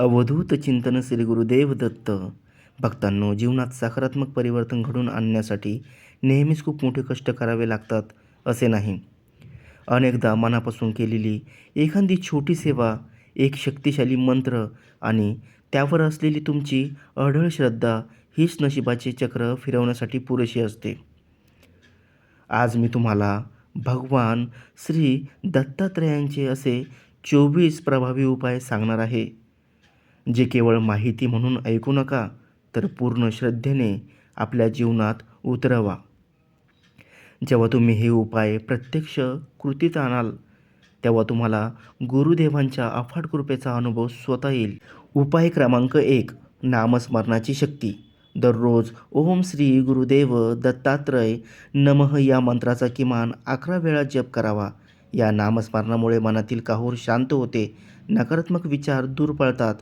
अवधूत चिंतन श्री गुरुदेव दत्त. भक्तांनो जीवनात सकारात्मक परिवर्तन घडवून आणण्यासाठी नेहमीच खूप मोठे कष्ट करावे लागतात असे नाही. अनेकदा मनापासून केलेली एखादी छोटी सेवा एक शक्तिशाली मंत्र आणि त्यावर असलेली तुमची अढळ श्रद्धा हीच नशिबाचे चक्र फिरवण्यासाठी पुरेशी असते. आज मी तुम्हाला भगवान श्री दत्तात्रयांचे असे चोवीस प्रभावी उपाय सांगणार आहे. जे केवळ माहिती म्हणून ऐकू नका तर पूर्ण श्रद्धेने आपल्या जीवनात उतरवा. जेव्हा तुम्ही हे उपाय प्रत्यक्ष कृतीत आणाल तेव्हा तुम्हाला गुरुदेवांच्या अफाट कृपेचा अनुभव स्वतः येईल. उपाय क्रमांक एक नामस्मरणाची शक्ती. दररोज ओम श्री गुरुदेव दत्तात्रय नमः या मंत्राचा किमान अकरा वेळा जप करावा. या नामस्मरणामुळे मनातील काहूर शांत होते नकारात्मक विचार दूर पळतात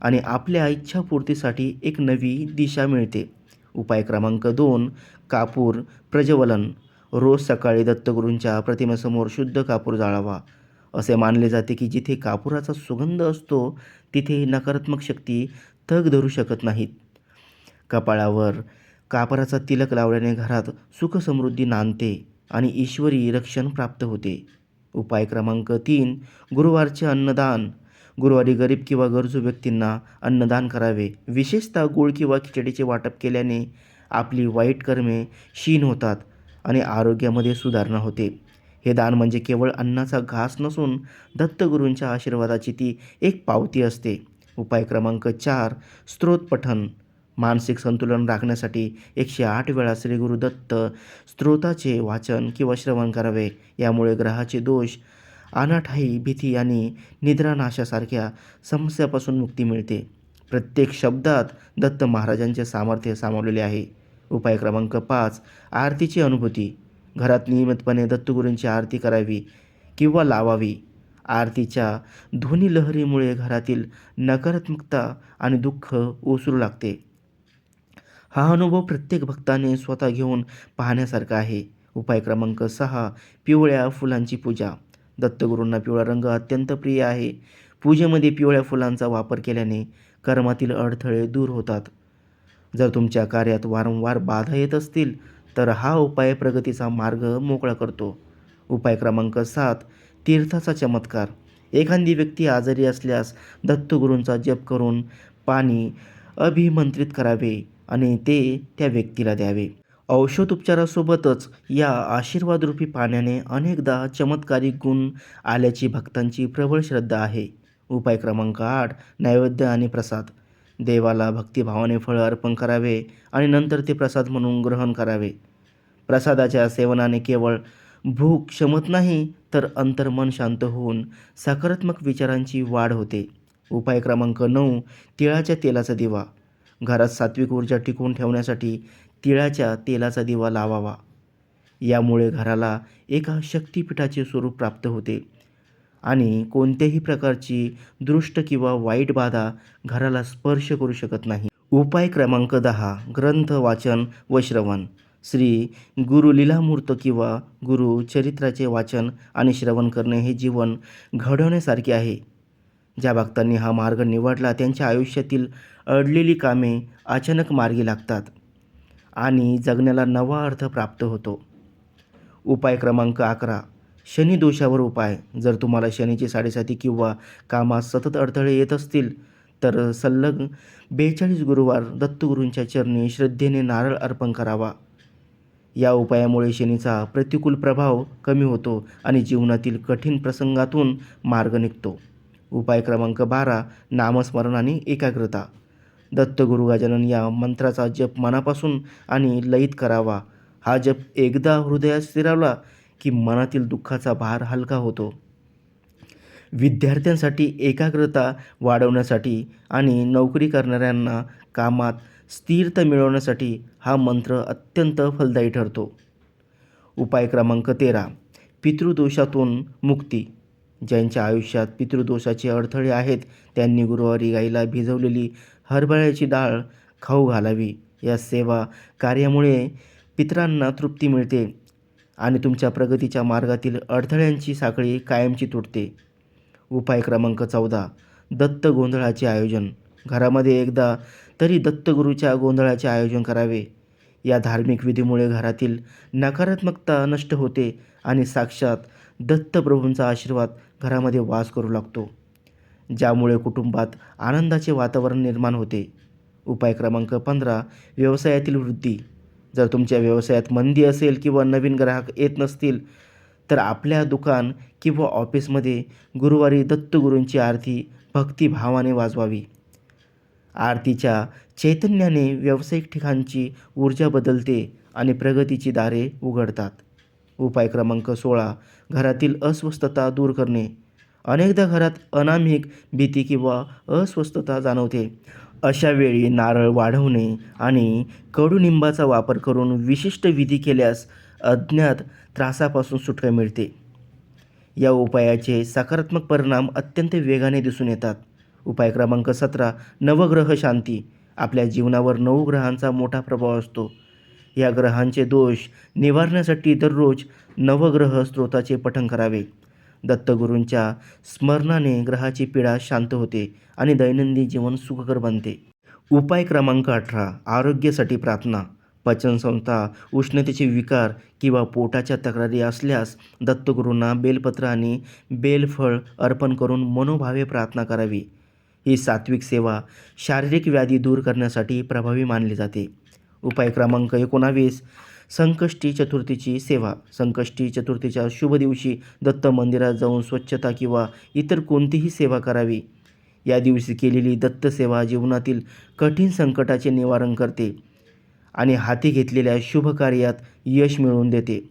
आणि आपल्या इच्छापूर्तीसाठी एक नवी दिशा मिळते. उपाय क्रमांक दोन कापूर प्रज्वलन. रोज सकाळी दत्तगुरूंच्या प्रतिमेसमोर शुद्ध कापूर जाळावा. असे मानले जाते की जिथे कापुराचा सुगंध असतो तिथे नकारात्मक शक्ती तग धरू शकत नाहीत. कपाळावर कापराचा तिलक लावल्याने घरात सुखसमृद्धी नांदते आणि ईश्वरी रक्षण प्राप्त होते. उपाय क्रमांक तीन गुरुवारचे अन्नदान. गुरुवारी गरीब किंवा गरजू व्यक्तींना अन्नदान करावे. विशेषतः गुळ किंवा खिचडीचे वाटप केल्याने आपली वाईट कर्मे क्षीण होतात आणि आरोग्यामध्ये सुधारणा होते. हे दान म्हणजे केवळ अन्नाचा घास नसून दत्तगुरूंच्या आशीर्वादाची ती एक पावती असते. उपाय क्रमांक चार स्तोत्र पठण. मानसिक संतुलन राखण्यासाठी एकशे आठ वेळा श्री गुरुदत्त स्तोत्राचे वाचन किंवा श्रवण करावे. यामुळे ग्रहाचे दोष अनाठाई भीती आणि निद्रानाशासारख्या समस्यापासून मुक्ती मिळते. प्रत्येक शब्दात दत्त महाराजांचे सामर्थ्य सामावलेले आहे. उपाय क्रमांक पाच आरतीची अनुभूती. घरात नियमितपणे दत्तगुरूंची आरती करावी किंवा लावावी. आरतीच्या ध्वनी लहरीमुळे घरातील नकारात्मकता आणि दुःख ओसरू लागते. हा अनुभव प्रत्येक भक्ताने स्वतः घेऊन पाहण्यासारखा आहे. उपाय क्रमांक सहा पिवळ्या फुलांची पूजा. दत्तगुरूंना पिवळा रंग अत्यंत प्रिय आहे. पूजेमध्ये पिवळ्या फुलांचा वापर केल्याने कर्मातील अडथळे दूर होतात. जर तुमच्या कार्यात वारंवार बाधा येत असतील तर हा उपाय प्रगतीचा मार्ग मोकळा करतो. उपाय क्रमांक सात तीर्थाचा चमत्कार. एखादी व्यक्ती आजारी असल्यास दत्तगुरूंचा जप करून पाणी अभिमंत्रित करावे आणि ते त्या व्यक्तीला द्यावे. औषधोपचारासोबतच या आशीर्वादरूपी पाण्याने अनेकदा चमत्कारिक गुण आल्याची भक्तांची प्रबळ श्रद्धा आहे. उपाय क्रमांक आठ नैवेद्य आणि प्रसाद. देवाला भक्तिभावाने फळं अर्पण करावे आणि नंतर ते प्रसाद म्हणून ग्रहण करावे. प्रसादाच्या सेवनाने केवळ भूक क्षमत नाही तर अंतर्मन शांत होऊन सकारात्मक विचारांची वाढ होते. उपाय क्रमांक नऊ तिळाच्या तेलाचा दिवा. घरात सात्विक ऊर्जा टिकवून ठेवण्यासाठी तिळाच्या तेलाचा दिवा लावावा. यामुळे घराला एका शक्तिपीठाचे स्वरूप प्राप्त होते. आणि कोणत्याही प्रकारची दृष्ट किंवा वाईट बाधा घराला स्पर्श करू शकत नाही. उपाय क्रमांक दहा ग्रंथ वाचन व श्रवण. श्री गुरु लीलामूर्त किंवा गुरु चरित्राचे वाचन आणि श्रवण करणे हे जीवन घडवण्यासारखे आहे. ज्या भक्तांनी हा मार्ग निवडला त्यांच्या आयुष्यातील अडलेली कामे अचानक मार्गी लागतात. आणि जगण्याला नवा अर्थ प्राप्त होतो. उपाय क्रमांक अकरा. शनी दोषावर उपाय. जर तुम्हाला शनीची साडेसाती किंवा कामात सतत अडथळे येत असतील तर सल्लग बेचाळीस गुरुवार दत्तगुरूंच्या चरणी श्रद्धेने नारळ अर्पण करावा. या उपायामुळे शनीचा प्रतिकूल प्रभाव कमी होतो आणि जीवनातील कठीण प्रसंगातून मार्ग निघतो. उपाय क्रमांक बारा. नामस्मरण आणि एकाग्रता. दत्तगुरु गजानन या मंत्राचा जप मनापासून आणि लयित करावा. हा जप एकदा हृदयात स्थिरावला की मनातील दुःखाचा भार हलका होतो. विद्यार्थ्यांसाठी एकाग्रता वाढवण्यासाठी आणि नोकरी करणाऱ्यांना कामात स्थिरता मिळवण्यासाठी हा मंत्र अत्यंत फलदायी ठरतो. उपाय क्रमांक तेरा. पितृदोषातून मुक्ती. ज्यांच्या आयुष्यात पितृदोषाचे अडथळे आहेत त्यांनी गुरुवारी गाईला भिजवलेली हरभऱ्याची डाळ खाऊ घालावी. या सेवा कार्यामुळे पितरांना तृप्ती मिळते आणि तुमच्या प्रगतीच्या मार्गातील अडथळ्यांची साखळी कायमची तुटते. उपाय क्रमांक चौदा. दत्त गोंधळाचे आयोजन. घरामध्ये एकदा तरी दत्तगुरूच्या गोंधळाचे आयोजन करावे. या धार्मिक विधीमुळे घरातील नकारात्मकता नष्ट होते आणि साक्षात दत्तप्रभूंचा आशीर्वाद घरामध्ये वास करू लागतो. ज्यामुळे कुटुंबात आनंदाचे वातावरण निर्माण होते. उपाय क्रमांक पंधरा व्यवसायातील वृद्धी. जर तुमच्या व्यवसायात मंदी असेल किंवा नवीन ग्राहक येत नसतील तर आपल्या दुकान किंवा ऑफिसमध्ये गुरुवारी दत्तगुरूंची आरती भक्तिभावाने वाजवावी. आरतीच्या चैतन्याने व्यावसायिक ठिकाणची ऊर्जा बदलते आणि प्रगतीची दारे उघडतात. उपाय क्रमांक सोळा घरातील अस्वस्थता दूर करणे. अनेकदा घरात अनामिक भीती किंवा अस्वस्थता जाणवते. अशा वेळी नारळ वाढवणे आणि कडुनिंबाचा वापर करून विशिष्ट विधी केल्यास अज्ञात त्रासापासून सुटका मिळते. या उपायाचे सकारात्मक परिणाम अत्यंत वेगाने दिसून येतात. उपाय क्रमांक सतरा नवग्रह शांती. आपल्या जीवनावर नऊ ग्रहांचा मोठा प्रभाव असतो. या ग्रहांचे दोष निवारण्यासाठी दररोज नवग्रह स्त्रोताचे पठण करावे. दत्तगुरूंच्या स्मरणाने ग्रहाची पीडा शांत होते आणि दैनंदिन जीवन सुखकर बनते. उपाय क्रमांक अठरा आरोग्यासाठी प्रार्थना. पचनसंस्था उष्णतेचे विकार किंवा पोटाच्या तक्रारी असल्यास दत्तगुरूंना बेलपत्र आणि बेलफळ अर्पण करून मनोभावे प्रार्थना करावी. ही सात्विक सेवा शारीरिक व्याधी दूर करण्यासाठी प्रभावी मानली जाते. उपाय क्रमांक एकोणावीस संकष्टी चतुर्थीची सेवा. संकष्टी चतुर्थीच्या शुभ दिवशी दत्त मंदिरात जाऊन स्वच्छता किंवा इतर कोणतीही सेवा करावी. या दिवशी केलेली दत्तसेवा जीवनातील कठीण संकटाचे निवारण करते आणि हाती घेतलेल्या शुभ कार्यात यश मिळवून देते.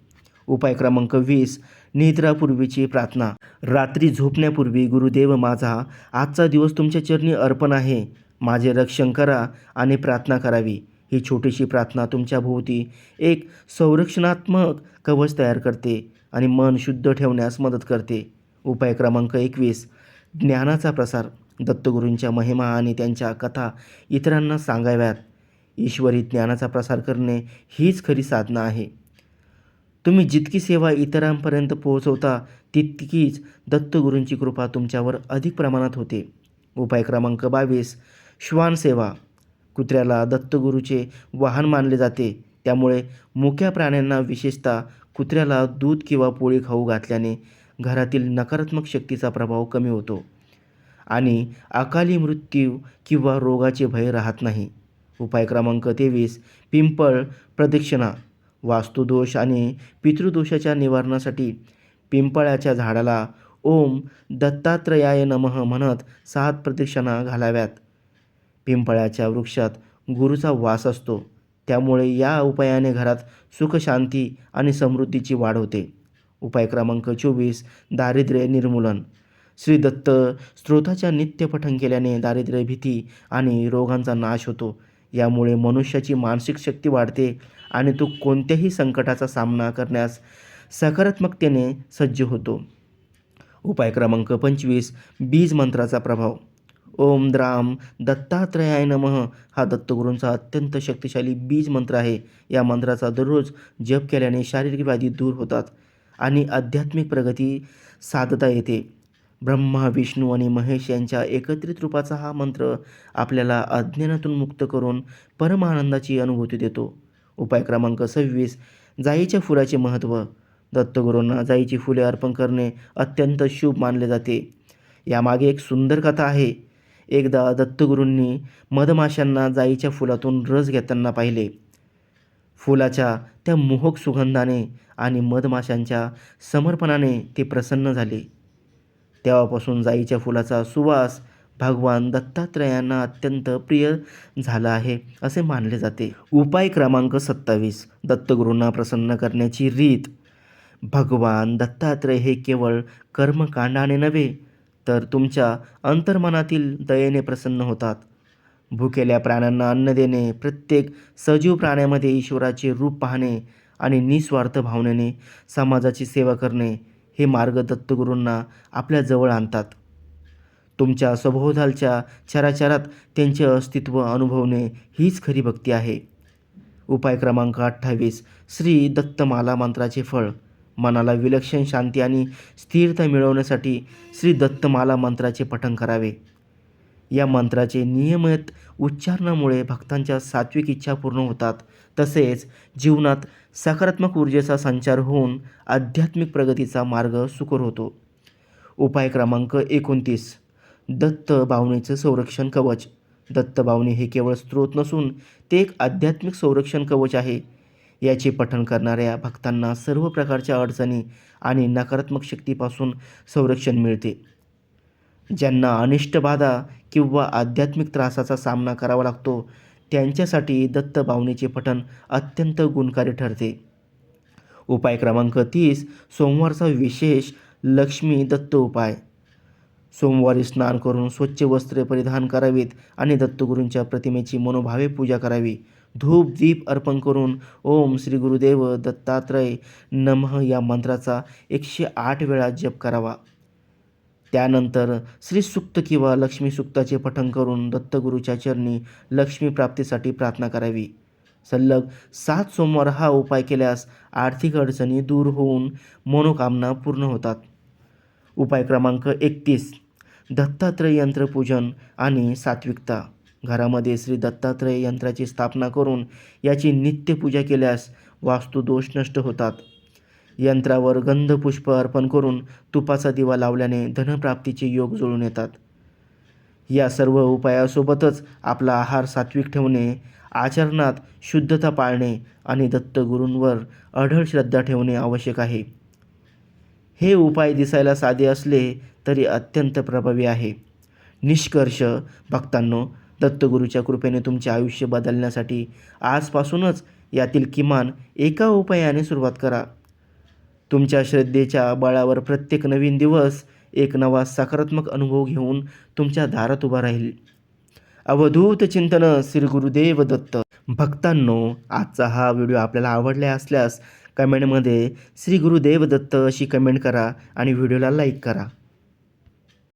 उपाय क्रमांक वीस निद्रापूर्वीची प्रार्थना. रात्री झोपण्यापूर्वी गुरुदेव माझा आजचा दिवस तुमच्या चरणी अर्पण आहे. माझे रक्षण करा आणि प्रार्थना करावी. ही छोटीशी प्रार्थना तुमच्या भोवती एक संरक्षणात्मक कवच तयार करते आणि मन शुद्ध ठेवण्यास मदत करते. उपाय क्रमांक एकवीस ज्ञानाचा प्रसार. दत्तगुरूंच्या महिमा आणि त्यांच्या कथा इतरांना सांगाव्यात. ईश्वरी ज्ञानाचा प्रसार करणे हीच खरी साधना आहे. तुम्ही जितकी सेवा इतरांपर्यंत पोहोचवता तितकीच दत्तगुरूंची कृपा तुमच्यावर अधिक प्रमाणात होते. उपाय क्रमांक बावीस श्वान सेवा. कुत्र्याला दत्तगुरूचे वाहन मानले जाते. त्यामुळे मुक्या प्राण्यांना विशेषतः कुत्र्याला दूध किंवा पोळी खाऊ घातल्याने घरातील नकारात्मक शक्तीचा प्रभाव कमी होतो आणि अकाली मृत्यू किंवा रोगाचे भय राहत नाही. उपाय क्रमांक तेवीस पिंपळ प्रदक्षिणा. वास्तुदोष आणि पितृदोषाच्या निवारणासाठी पिंपळाच्या झाडाला ओम दत्तात्रयाय नमः म्हणत सात प्रदक्षिणा घालाव्यात. पिंपळाच्या वृक्षात गुरुचा वास असतो. त्यामुळे या उपायाने घरात सुखशांती आणि समृद्धीची वाढ होते. उपाय क्रमांक चोवीस दारिद्र्य निर्मूलन. श्री दत्त स्त्रोताच्या नित्यपठण केल्याने दारिद्र्य भीती आणि रोगांचा नाश होतो. यामुळे मनुष्याची मानसिक शक्ती वाढते आणि तो कोणत्याही संकटाचा सामना करण्यास सकारात्मकतेने सज्ज होतो. उपाय क्रमांक पंचवीस बीज मंत्राचा प्रभाव. ओम द्राम दत्तात्रयाय नमः. हा दत्तगुरूंचा अत्यंत शक्तिशाली बीज मंत्र आहे. या मंत्राचा दररोज जप केल्याने शारीरिक व्याधी दूर होतात आणि आध्यात्मिक प्रगती साधता येते. ब्रह्मा विष्णू आणि महेश यांच्या एकत्रित रूपाचा हा मंत्र आपल्याला अज्ञानातून मुक्त करून परमानंदाची अनुभूती देतो. उपाय क्रमांक सव्वीस जाईच्या फुलाचे महत्त्व. दत्तगुरूंना जाईची फुले अर्पण करणे अत्यंत शुभ मानले जाते. यामागे एक सुंदर कथा आहे. एकदा दत्तगुरूंनी मधमाशांना जाईच्या फुलातून रस घेताना पाहिले. फुलाच्या त्या मोहक सुगंधाने आणि मधमाशांच्या समर्पणाने ते प्रसन्न झाले. तेव्हापासून जाईच्या फुलाचा सुवास भगवान दत्तात्रयांना अत्यंत प्रिय झाला आहे असे मानले जाते. उपाय क्रमांक सत्तावीस. दत्तगुरूंना प्रसन्न करण्याची रीत. भगवान दत्तात्रय हे केवळ कर्मकांडाने नव्हे तर तुमच्या अंतर्मनातील दयेने प्रसन्न होतात. भुकेल्या प्राण्यांना अन्न देणे प्रत्येक सजीव प्राण्यामध्ये ईश्वराचे रूप पाहणे आणि निस्वार्थ भावनेने समाजाची सेवा करणे हे मार्ग दत्तगुरूंना आपल्या जवळ आणतात. तुमच्या सभोवतालच्या चराचरात त्यांचे अस्तित्व अनुभवणे हीच खरी भक्ती आहे. उपाय क्रमांक अठ्ठावीस श्री दत्तमाला मंत्राचे फळ. मनाला विलक्षण शांती आणि स्थिरता मिळवण्यासाठी श्री दत्तमाला मंत्राचे पठण करावे. या मंत्राचे नियमित उच्चारणामुळे भक्तांच्या सात्विक इच्छा पूर्ण होतात. तसेच जीवनात सकारात्मक ऊर्जेचा संचार होऊन आध्यात्मिक प्रगतीचा मार्ग सुकर होतो. उपाय क्रमांक एकोणतीस. दत्त भावनेचं संरक्षण कवच. दत्त भावने हे केवळ स्रोत नसून ते एक आध्यात्मिक संरक्षण कवच आहे. याचे पठण करणाऱ्या भक्तांना सर्व प्रकारच्या अडचणी आणि नकारात्मक शक्तीपासून संरक्षण मिळते. ज्यांना अनिष्ट बाधा किंवा आध्यात्मिक त्रासाचा सामना करावा लागतो त्यांच्यासाठी दत्त भावनेचे पठण अत्यंत गुणकारी ठरते. उपाय क्रमांक तीस सोमवारचा विशेष लक्ष्मी दत्त उपाय. सोमवारी स्नान करून स्वच्छ वस्त्रे परिधान करावीत आणि दत्तगुरूंच्या प्रतिमेची मनोभावे पूजा करावी. धूप दीप अर्पण करून ओम श्री गुरुदेव दत्तात्रय नमः या मंत्राचा एकशे आठ वेळा जप करावा. त्यानंतर श्री सुक्त किंवा लक्ष्मी सुक्ताचे पठण करून दत्तगुरूच्या चरणी लक्ष्मी प्राप्तीसाठी प्रार्थना करावी. सलग सात सोमवार हा उपाय केल्यास आर्थिक अडचणी दूर होऊन मनोकामना पूर्ण होतात. उपाय क्रमांक एकतीस दत्तात्रय यंत्रपूजन आणि सात्विकता. घरामध्ये श्री दत्तात्रय यंत्राची स्थापना करून याची नित्यपूजा केल्यास वास्तुदोष नष्ट होतात. यंत्रावर गंधपुष्प अर्पण करून तुपाचा दिवा लावल्याने धनप्राप्तीचे योग जुळून येतात. या सर्व उपायासोबतच आपला आहार सात्विक ठेवणे आचरणात शुद्धता पाळणे आणि दत्तगुरूंवर अढळ श्रद्धा ठेवणे आवश्यक आहे. हे उपाय दिसायला साधे असले तरी अत्यंत प्रभावी आहे. निष्कर्ष भक्तांनो दत्तगुरूच्या कृपेने तुमचे आयुष्य बदलण्यासाठी आजपासूनच यातील किमान एका उपायाने सुरुवात करा. तुमच्या श्रद्धेच्या बळावर प्रत्येक नवीन दिवस एक नवा सकारात्मक अनुभव घेऊन तुमच्या दारात उभा राहील. अवधूत चिंतन श्री गुरुदेव दत्त. भक्तांनो आजचा हा व्हिडिओ आपल्याला आवडला असल्यास कमेंटमध्ये श्री गुरुदेव दत्त अशी कमेंट करा आणि व्हिडिओला लाईक करा.